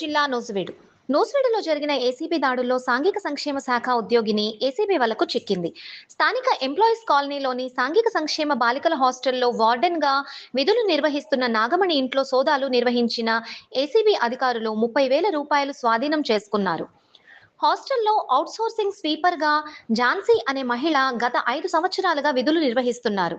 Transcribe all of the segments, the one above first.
జిల్లా నూజివీడు నూజివీడులో జరిగిన ఏసీబీ దాడుల్లో సాంఘిక సంక్షేమ శాఖ ఉద్యోగిని ఏసీబీ వాళ్ళకు చిక్కింది. స్థానిక ఎంప్లాయీస్ కాలనీలోని సాంఘిక సంక్షేమ బాలికల హాస్టల్లో వార్డెన్గా విధులు నిర్వహిస్తున్న నాగమణి ఇంట్లో సోదాలు నిర్వహించిన ఏసీబీ అధికారులు ముప్పై వేల రూపాయలు స్వాధీనం చేసుకున్నారు. హాస్టల్లో అవుట్సోర్సింగ్ స్వీపర్గా ఝాన్సీ అనే మహిళ గత ఐదు సంవత్సరాలుగా విధులు నిర్వహిస్తున్నారు.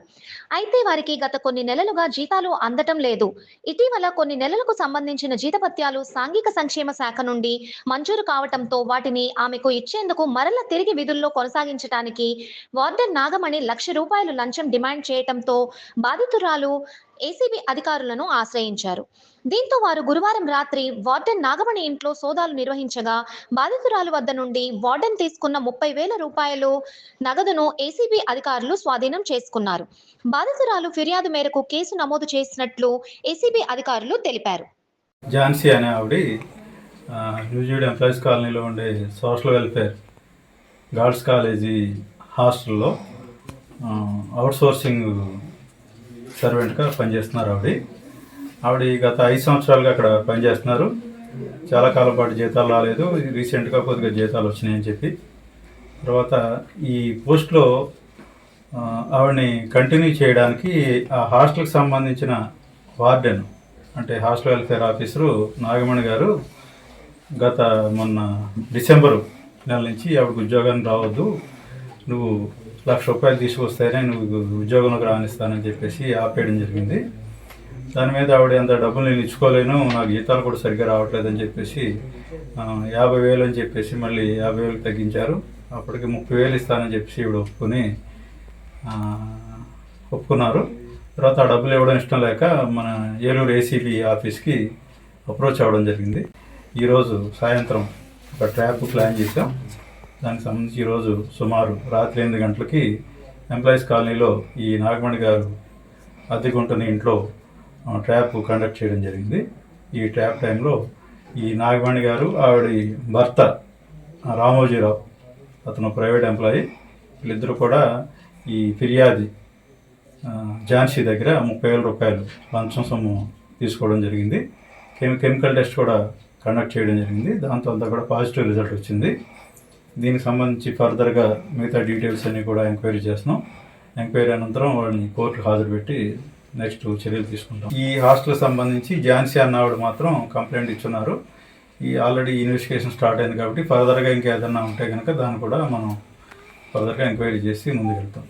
అయితే వారికి గత కొన్ని నెలలుగా జీతాలు అందటం లేదు. ఇటీవల కొన్ని నెలలకు సంబంధించిన జీతపత్యాలు సాంఘిక సంక్షేమ శాఖ నుండి మంజూరు కావటంతో వాటిని ఆమెకు ఇచ్చేందుకు మరల తిరిగి విధుల్లో కొనసాగించడానికి వార్డెన్ నాగమణి లక్ష రూపాయలు లంచం డిమాండ్ చేయటంతో బాధితురాలు ఏసీబీ అధికారులను ఆశ్రయించారు. దీంతో వారు గురువారం రాత్రి వార్డెన్ నాగమణి ఇంట్లో సోదాలు నిర్వహించగా బాధితురాలు వద్ద నుండి వార్డెన్ తీసుకున్న ముప్పై వేల రూపాయలు నగదును ఏసీబీ అధికారులు స్వాధీనం చేసుకున్నారు. బాధితురాలు ఫిర్యాదు మేరకు కేసు నమోదు చేసినట్లు ఏసీబీ అధికారులు తెలిపారు. ఝాన్సీ అనే ఆవిడ ఎంప్లాయీస్ కాలనీలో ఉండే సోషల్ వెల్ఫేర్ గర్ల్స్ కాలేజీ హాస్టల్లో అవుట్సోర్సింగ్ సర్వెంట్గా పనిచేస్తున్నారు ఆవిడ. ఆవిడ గత ఐదు సంవత్సరాలుగా అక్కడ పనిచేస్తున్నారు. చాలా కాలం పాటు జీతాలు రాలేదు. రీసెంట్గా కొద్దిగా జీతాలు వచ్చినాయని చెప్పి. తర్వాత ఈ పోస్ట్లో ఆవిడని కంటిన్యూ చేయడానికి ఆ హాస్టల్కి సంబంధించిన వార్డెన్ అంటే హాస్టల్ వెల్ఫేర్ ఆఫీసరు నాగమణి గారు గత మొన్న డిసెంబరు నెల నుంచి ఆవిడకు ఉద్యోగానికి రావద్దు. నువ్వు లక్ష రూపాయలు తీసుకొస్తేనే నువ్వు ఉద్యోగంలోకి రాణిస్తానని చెప్పేసి ఆపేయడం జరిగింది. దాని మీద ఆవిడ అంత డబ్బులు నేను ఇచ్చుకోలేను నా గీతాలు కూడా సరిగ్గా రావట్లేదని చెప్పేసి యాభై వేలు అని చెప్పేసి మళ్ళీ యాభై వేలు తగ్గించారు. అప్పటికి ముప్పై వేలు ఇస్తానని చెప్పేసి ఈవిడ ఒప్పుకొని ఒప్పుకున్నారు. తర్వాత ఆ డబ్బులు ఇవ్వడం ఇష్టం లేక మన ఏలూరు ఏసీబీ ఆఫీస్కి అప్రోచ్ అవ్వడం జరిగింది. ఈరోజు సాయంత్రం ఒక ట్రాప్ ప్లాన్ చేసాం దానికి సంబంధించి ఈరోజు సుమారు రాత్రి ఎనిమిది గంటలకి ఎంప్లాయీస్ కాలనీలో ఈ నాగమణి గారు అద్దెకుంటున్న ఇంట్లో ట్రాప్ కండక్ట్ చేయడం జరిగింది. ఈ ట్రాప్ టైంలో ఈ నాగమణి గారు ఆవిడ భర్త రామోజీరావు అతను ప్రైవేట్ ఎంప్లాయీ. వీళ్ళిద్దరూ కూడా ఈ ఫిర్యాది ఝాన్సీ దగ్గర ముప్పై వేల రూపాయలు లంచం సొమ్ము తీసుకోవడం జరిగింది. కెమి కెమికల్ టెస్ట్ కూడా కండక్ట్ చేయడం జరిగింది. దాంతో అంతా కూడా పాజిటివ్ రిజల్ట్ వచ్చింది. దీనికి సంబంధించి ఫర్దర్గా మిగతా డీటెయిల్స్ అన్నీ కూడా ఎంక్వైరీ చేస్తున్నాం. ఎంక్వైరీ అనంతరం వాళ్ళని కోర్టుకు హాజరు పెట్టి నెక్స్ట్ చర్యలు తీసుకుంటాం. ఈ హాస్టల్ సంబంధించి ఝాన్సీ అన్నవాడు మాత్రం కంప్లైంట్ ఇచ్చున్నారు. ఈ ఆల్రెడీ ఇన్వెస్టిగేషన్ స్టార్ట్ అయింది కాబట్టి ఫర్దర్గా ఇంకేదన్నా ఉంటే కనుక దాన్ని కూడా మనం ఫర్దర్గా ఎంక్వైరీ చేసి ముందుకెళ్తాం.